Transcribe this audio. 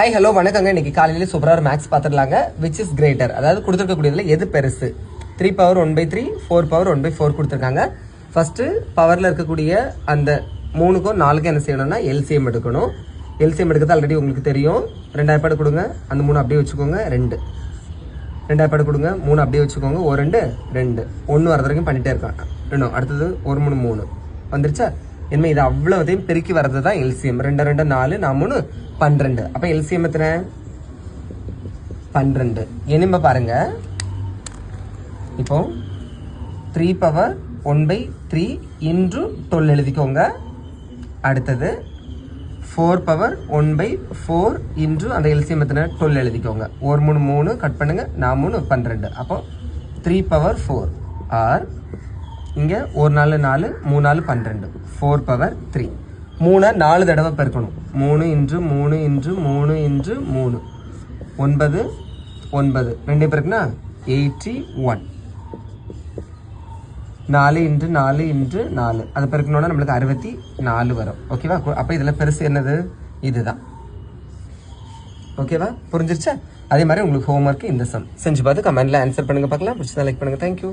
Hi hello வணக்கங்க. இன்னைக்கு காலையில சூப்பராக ஒரு மேக்ஸ் பார்த்துடலாங்க. விச் இஸ் கிரேட்டர் அதாவது கொடுத்துருக்கக்கூடியதில் எது பெருசு? Three power one by three four power one by four கொடுத்துருக்காங்க. ஃபஸ்ட்டு பவரில் இருக்கக்கூடிய அந்த மூணுக்கும் நாலுக்கும் என்ன செய்யணும்னா எல்சிஎம் எடுக்கணும். எல்சிஎம் எடுக்கிறது ஆல்ரெடி உங்களுக்கு தெரியும். ரெண்டாயிரம் பாடு கொடுங்க. அந்த மூணு அப்படியே வச்சுக்கோங்க. ரெண்டு. ரெண்டாயிரம் பாடு கொடுங்க. மூணு அப்படியே வச்சுக்கோங்க. ஒரு ரெண்டு? ரெண்டு. ஒன்று வரது வரைக்கும் பண்ணிகிட்டே இருக்கான் இன்னும் அடுத்தது ஒரு மூணு மூணு. வந்துருச்சா? இனிமேல் இது அவ்வளோதையும் பெருக்கி வர்றது தான் எல்சிஎம் ரெண்டு ரெண்டு நாலு நான் மூணு பன்னிரெண்டு. அப்போ எல்சிஎம் எத்தனை? பன்னிரெண்டு. இனிமே பாருங்க. இப்போ three power one by three into twelve எழுதிக்கோங்க. அடுத்தது four power one by four into அந்த எல்சிஎம் எத்தனை? டுவெல் எழுதிக்கோங்க. ஒரு மூணு மூணு கட் பண்ணுங்கள் நான் மூணு பன்னிரெண்டு. அப்போ த்ரீ பவர் ஃபோர் ஆர் இங்கே ஒரு நாலு நாலு மூணு நாலு பன்னிரெண்டு. ஃபோர் பவர் த்ரீ மூணை நாலு தடவை பெருக்கணும். மூணு இன்று மூணு இன்று மூணு இன்று மூணு. ஒன்பது ஒன்பது. ரெண்டு பேருக்குனா எயிட்டி ஒன் நாலு இன்று நாலு இன்று நாலு. அது பெருக்கணும்னா நம்மளுக்கு அறுபத்தி நாலு வரும். ஓகேவா அப்போ இதில் பெருசு என்னது? இதுதான். ஓகேவா புரிஞ்சிருச்சா? அதே மாதிரி உங்களுக்கு ஹோம்ஒர்க் இந்த சம் செஞ்சு பார்த்து கமெண்ட்டில் ஆன்சர் பண்ணுங்கள் பார்க்கலாம். பிடிச்சதான் லைக் பண்ணுங்க. தேங்க்யூ